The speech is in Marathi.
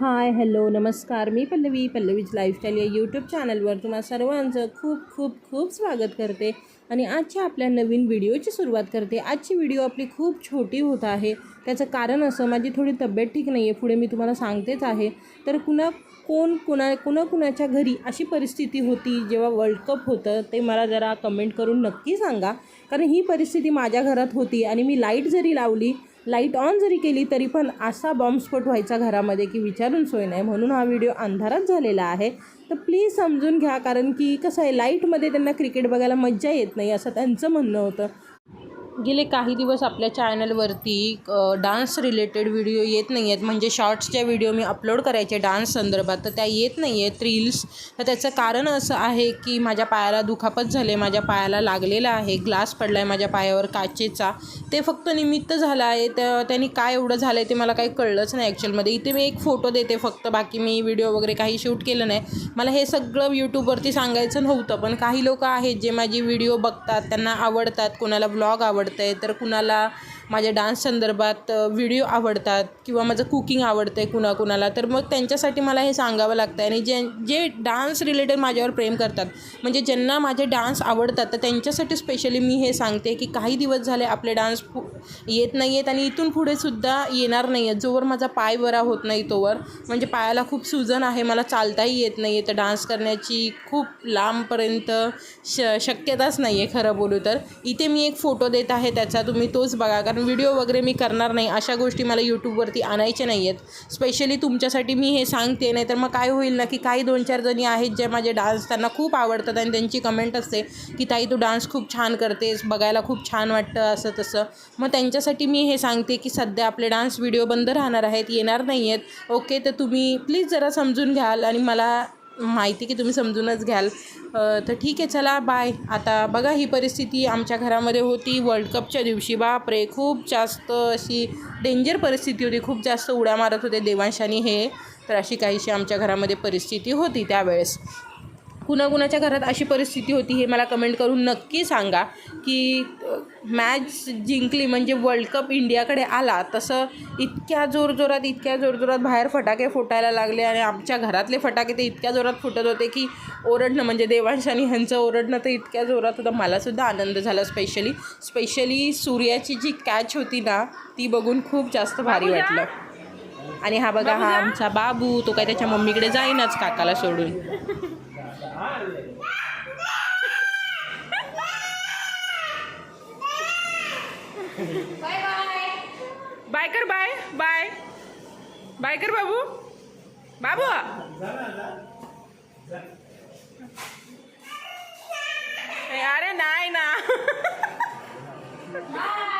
हाय हॅलो नमस्कार. मी पल्लवी पल्लवीज लाईफस्टाईल या यूट्यूब चॅनलवर तुम्हा सर्वांचं खूप खूप खूप स्वागत करते आणि आजच्या आपल्या नवीन व्हिडिओची सुरुवात करते. आजची व्हिडिओ आपली खूप छोटी होत आहे. त्याचं कारण असं माझी थोडी तब्येत ठीक नाही आहे पुढे मी तुम्हाला सांगतेच आहे. तर कुणा कोण कुणा कुणा कुणाच्या घरी अशी परिस्थिती होती जेव्हा वर्ल्ड कप होतं ते मला जरा कमेंट करून नक्की सांगा. कारण ही परिस्थिती माझ्या घरात होती आणि मी लाइट जरी लावली लाइट ऑन जरी केली तरी पण असा बॉम्बस्फोट व्हायचा घरामध्ये की विचारून सोय नाही. म्हणून हा व्हिडिओ अंधारात झालेला आहे. तर प्लीज समजून घ्या कारण की कसं आहे लाईटमध्ये त्यांना क्रिकेट बघायला मज्जा येत नाही असं त्यांचं म्हणणं होतं. गेले काही दिवस आपल्या चॅनलवरती डान्स रिलेटेड व्हिडिओ येत नाही आहेत म्हणजे शॉर्ट्सच्या व्हिडिओ मी अपलोड करायचे डान्स संदर्भात. तर त्या येत नाही आहेत रील्स तर त्याचं कारण असं आहे की माझ्या पायाला दुखापत झाले माझ्या पायाला लागलेला आहे ग्लास पडला आहे माझ्या पायावर काचेचा. ते फक्त निमित्त झालं आहे. तर त्यांनी काय एवढं झालं आहे ते मला काही कळलंच नाही ॲक्च्युअलमध्ये इथे मी एक फोटो देते फक्त. बाकी मी व्हिडिओ वगैरे काही शूट केलं नाही. मला हे सगळं यूट्यूबवरती सांगायचं नव्हतं. पण काही लोक आहेत जे माझी व्हिडिओ बघतात त्यांना आवडतात. कोणाला ब्लॉग आवडतात आवडतं आहे तर कुणाला माझ्या डान्स संदर्भात व्हिडिओ आवडतात किंवा माझं कुकिंग आवडतं आहे कुणा कुणाला तर मग त्यांच्यासाठी मला हे सांगावं लागतं आहे आणि जे जे डान्स रिलेटेड माझ्यावर प्रेम करतात म्हणजे ज्यांना माझे डान्स आवडतात तर त्यांच्यासाठी स्पेशली मी हे सांगते की काही दिवस झाले आपले डान्स पु येत नाही आहेत आणि इथून पुढे सुद्धा येणार नाही आहेत जोवर माझा पाय बरा होत नाही तोवर. म्हणजे पायाला खूप सुजन आहे मला चालताही येत नाही आहे तर डान्स करण्याची खूप लांबपर्यंत श शक्यताच नाही आहे खरं बोलू तर. इथे मी एक फोटो देत आहे त्याचा तुम्ही तोच बघा. कारण व्हिडिओ वगैरे मी करणार नाही अशा गोष्टी मला यूट्यूबवरती आणायच्या नाही आहेत स्पेशली तुमच्यासाठी मी हे सांगते नाही तर मग काय होईल ना की काही दोन चार जणी आहेत जे माझे डान्स त्यांना खूप आवडतात आणि त्यांची कमेंट असते की ताई तू डान्स खूप छान करतेस बघायला खूप छान वाटतं असं तसं. मग त्यांच्यासाठी मी हे सांगते की सध्या आपले डान्स व्हिडिओ बंद राहणार आहेत येणार नाही आहेत ओके तर तुम्ही प्लीज जरा समजून घ्याल आणि मला माहिती की तुम्ही समजूनच घ्याल. तर ठीक आहे चला बाय आता बघा ही परिस्थिती. आमच्या घरामध्ये होती. वर्ल्ड कपच्या दिवशी बापरे खूप जास्त अशी डेंजर परिस्थिती होती. खूप जास्त उड्या मारत होते देवांशानी हे. तर अशी काहीशी आमच्या घरामध्ये परिस्थिती होती त्यावेळेस. कुणाकुणाच्या घरात अशी परिस्थिती होती हे मला कमेंट करून नक्की सांगा की मॅच जिंकली म्हणजे वर्ल्ड कप इंडियाकडे आला तसं इतक्या जोरजोरात इतक्या जोरजोरात बाहेर फटाके फुटायला लागले आणि आमच्या घरातले फटाके ते इतक्या जोरात फुटत होते की ओरडणं म्हणजे देवांश आणि ह्यांचं ओरडणं तर इतक्या जोरात होतं. मलासुद्धा आनंद झाला स्पेशली स्पेशली सूर्याची जी कॅच होती ना ती बघून खूप जास्त भारी वाटलं. आणि हा बघा हा आमचा बाबू तो काय त्याच्या मम्मीकडे जाईनच काकाला सोडून. बाय कर बाय बाय. बाय कर बाबू. बाबू. अरे नाही ना. बाय.